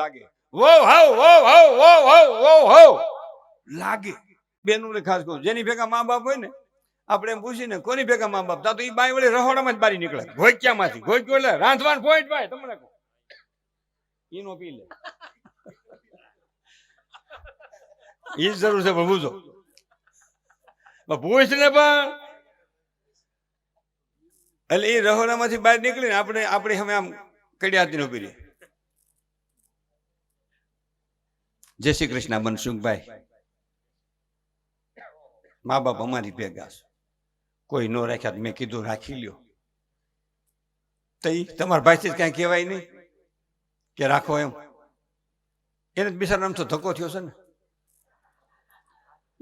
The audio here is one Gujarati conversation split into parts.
લાગે. વો વો વો વો લાગે. બેનું ખાસ કહું જેની ભેગા મા બાપ હોય ને આપણે એમ પૂછીને કોની ભેગા મા બાપ તો એ બાઈ વળી રહોડામાં જ બારી નીકળે. ઘોઈક્યામાંથી ઘોઈક્યો એટલે રાંધવાન પોઈન્ટ ભાઈ તમને કહું. ઈનો પી લે. એ જ જરૂર છે પણ પૂછો. પૂછ ને પણ. એટલે એ રહોડામાંથી બહાર નીકળીને આપણે આપણે હવે આમ કડિયાતી ઊભી રહી. જય શ્રી કૃષ્ણ, મનસુખભાઈ. મા બાપ અમારી ભેગા છે. કોઈ નો રાખ્યા મેં કીધું રાખી લ્યો. તઈ તમારા ભાઈથી કાંઈ કહેવાય નહીં કે રાખો એમ. એને બિચારા તો ધક્કો થયો છે ને.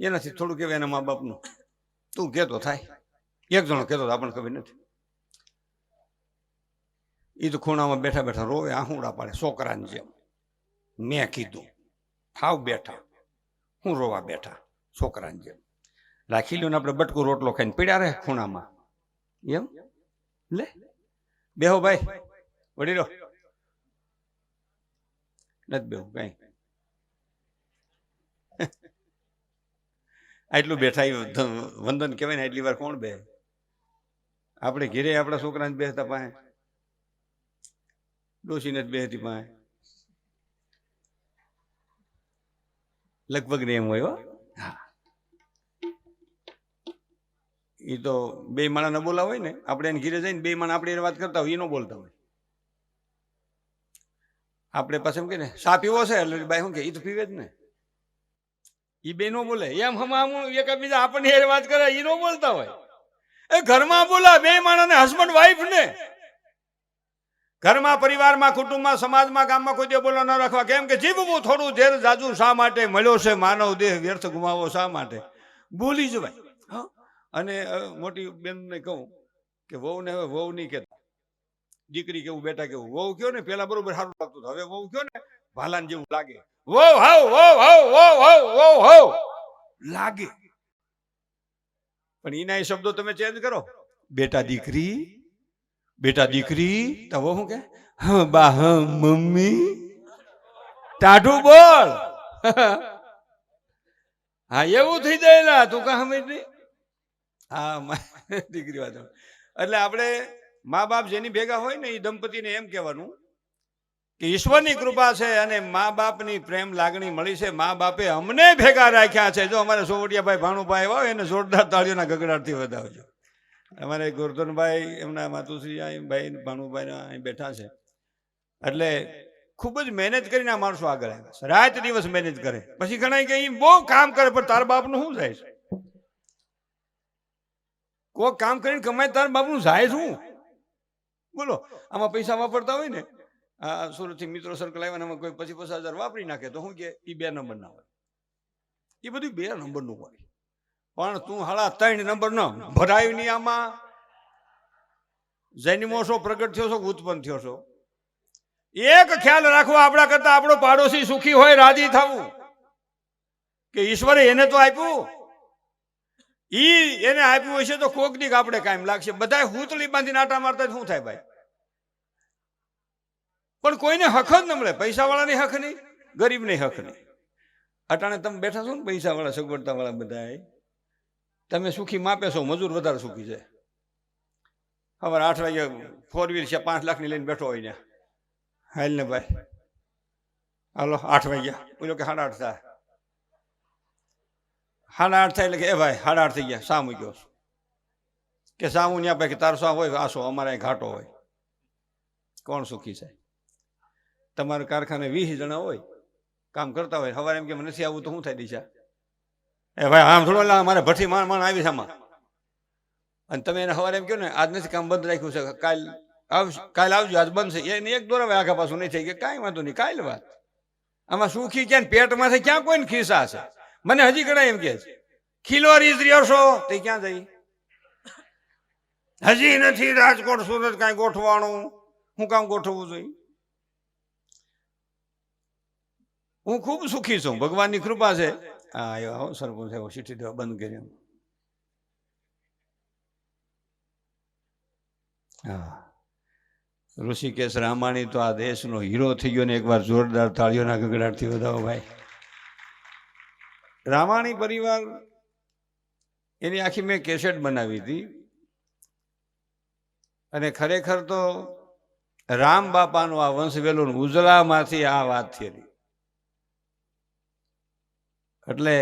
એનાથી થોડું કહેવાય એના મા બાપનું. તું કહેતો થાય. એક જણો કહેતો આપણને ખબર નથી. એ તો ખૂણામાં બેઠા બેઠા રોવે, આહુડા પાડે, છોકરાની જેમ. મેં કીધું. હાવ બેઠા. હું રોવા બેઠા, છોકરાને જેમ. રાખી લ્યો ને આપણે બટકું રોટલો ખાઈને પીડ્યા રહે ખૂણામાં. એમ? લે. બેહો ભાઈ. વડીલો. નથી બેહું કઈ. આટલું બેઠા વંદન કહેવાય ને આટલી વાર કોણ બે આપણે ઘેરે આપણા છોકરાને બેસતા પાસે ડોસી નથી બેસતી પાસે લગભગ ને એમ હોય હો. એ તો બે માણા ન બોલા હોય ને આપણે એને ઘીરે જઈને બે માણસ આપણે એને વાત કરતા હોય એ ન બોલતા હોય. આપણે પાસે એમ કે ને સા પીવો છે? એટલે ભાઈ શું કે એ તો પીવે જ ને. એ બે નો બોલે. એમ હમ એકબીજા આપણને હારે વાત કરે એ નો બોલતા હોય. એ ઘરમાં બોલા બે માણસને હસબન્ડ વાઈફ ને. ઘરમાં, પરિવારમાં, કુટુંબમાં, સમાજમાં, ગામમાં કોઈ બોલો ન રાખવા. કેમ કે જીવવું થોડું ઝેર જાજુ શા માટે મળ્યો છે? માનવ દેહ વ્યર્થ ગુમાવો શા માટે? બોલી હા? અને મોટી બેનને કહું કે વહુને હવે વહુ નહીં કહેતા. દીકરી કેવું, બેટા કેવું? વહુ કયો ને? પેલા બરોબર સારું લાગતું. હવે વહુ કયો ને? ભાલાન જેવું લાગે. વહુ હાવ વહુ હાવ વહુ હાવ વહુ હાવ લાગે. પણ એના એ શબ્દો તમે ચેન્જ કરો. બેટા દીકરી બેટા દીકરી તવો શું કે? હા બા હ મમ્મી. ટાઢું બોલ. હા એવું થઈ જાયેલા તું કા સમજ નહીં હા દીકરી વાત એટલે આપણે મા બાપ જેની ભેગા હોય ને એ દંપતીને એમ કહેવાનું કે ઈશ્વરની કૃપા છે અને મા બાપની પ્રેમ લાગણી મળી છે. મા બાપે અમને ભેગા રાખ્યા છે. જો અમારે સોવટિયાભાઈ ભાણુભાઈ હોય એને જોરદાર તાળીઓના ગગડાટથી વધાવજો. અમારે ગોરધનભાઈ એમના માતુશ્રી અહીં ભાઈ ભાણુભાઈ અહીં બેઠા છે. એટલે ખૂબ જ મહેનત કરીને આ માણસો આગળ આવ્યા છે. રાત દિવસ મહેનત કરે. પછી ઘણા કે બહુ કામ કરે, પણ તાર બાપનું શું જાય છે? કોક કામ કરીને કમાય તાર બાપનું જાય શું? બોલો, આમાં પૈસા વાપરતા હોય ને, આ સુરતથી મિત્રો સર્કલ આવ્યા આમાં કોઈ પછી પચાસ હજાર વાપરી નાખે તો શું કે એ બે નંબર ના હોય. એ બધું બે નંબરનું હોય. પણ તું હાળા ત્રણ નંબર ન. ભરાય નહીં આમાં. જન્મો છો પ્રગટ થયો છો, ઉત્પન્ન થયો છો. એક ખ્યાલ રાખવો આપણા કરતા આપણો પાડોશી સુખી હોય, રાજી થવું. કે ઈશ્વરે એને તો આપ્યું. ઈ એને આપ્યું હશે તો કોક દીક આપણે કાયમ લાગશે. બધા હુતળી બાંધીને આટા મારતા શું થાય ભાઈ? પણ કોઈને હક જ ન મળે. પૈસા વાળાને હક નહીં, ગરીબને હક નહીં. અટાણે તમે બેઠા છો ને પૈસા વાળા સગવડતા વાળા બધા તમે સુખી માપે છો, મજૂર વધારે સુખી છે. ખબર આઠ વાગે ફોર વ્હીલ છે, પાંચ લાખની લઈને બેઠો હોય ને. હાલ ને ભાઈ. હાલો, આઠ વાગ્યા. બોલો કે સાડા આઠ થાય. સાડા આઠ થાય એટલે કે, એ ભાઈ, સાડા આઠ થઈ ગયા, સામુ ગયો? કે સામું ત્યાં ભાઈ કે, તારો શા હોય આસો અમારે અહીં ઘાટો હોય. કોણ સુખી છે? તમારા કારખાને વીસ જણા હોય, કામ કરતા હોય, સવારે એમ કે નથી આવું તો શું થાય દિશા? એ ભાઈ, આમ થોડો લા મારે ભઠ્ઠી માણ માણ આવી છે અને તમે એને સવારે એમ કહો ને, આજ નથી કામ બંધ રાખ્યું છે, કાલ આવશે, કાલ આવજો, આજ બંધ છે. એને એક દોરા આગા પાછું નહીં થઈ કે કાંઈ વાંધો નહીં, કાલ વાત. આમાં સુખી ક્યાં? પેટમાંથી ક્યાં કોઈને ખિસ્સા છે? મને હજી ઘણા એમ કે છે. ખીલો રીત રહ્યો છો તે ક્યાં જઈ હજી નથી રાજકોટ, સુરત કાંઈ ગોઠવાનું હું કામ ગોઠવવું જોઈએ? હું ખૂબ સુખી છું, ભગવાનની કૃપા છે. હા એવા સરપંચ એવો ચીઠી દેવા બંધ કરી હા. ઋષિકેશ રામાણી તો આ દેશનો હીરો થઈ ગયો ને એકવાર જોરદાર તાળીઓના ગગડાટથી વધાવો ભાઈ. રામાણી પરિવાર, એની આખી મેં કેસેટ બનાવી હતી. અને ખરેખર તો રામ બાપાનું આ વંશવેલું ઉજળામાંથી આ વાત થયેલી. એટલે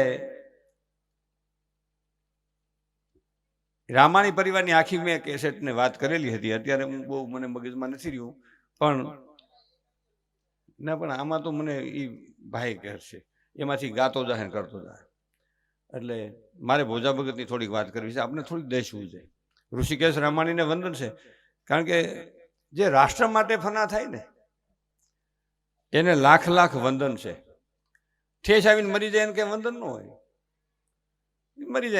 રામાણી પરિવારની આખી મેં કેસેટને વાત કરેલી હતી. અત્યારે હું બહુ મને મગજમાં નથી રહ્યું. પણ ના, પણ આમાં તો મને એ ભાઈ કહે છે. એમાંથી ગાતો જાહેર કરતો જાય એટલે મારે ભોજા ભગતની થોડીક વાત કરવી છે. આપણે થોડીક દેશવું છે? ઋષિકેશ રામાણીને વંદન છે. કારણ કે જે રાષ્ટ્ર માટે ફના થાય ને, એને લાખ લાખ વંદન છે. ઠેસ આવીને મરી જાય એને કંઈ વંદન ન હોય. મરી જાય.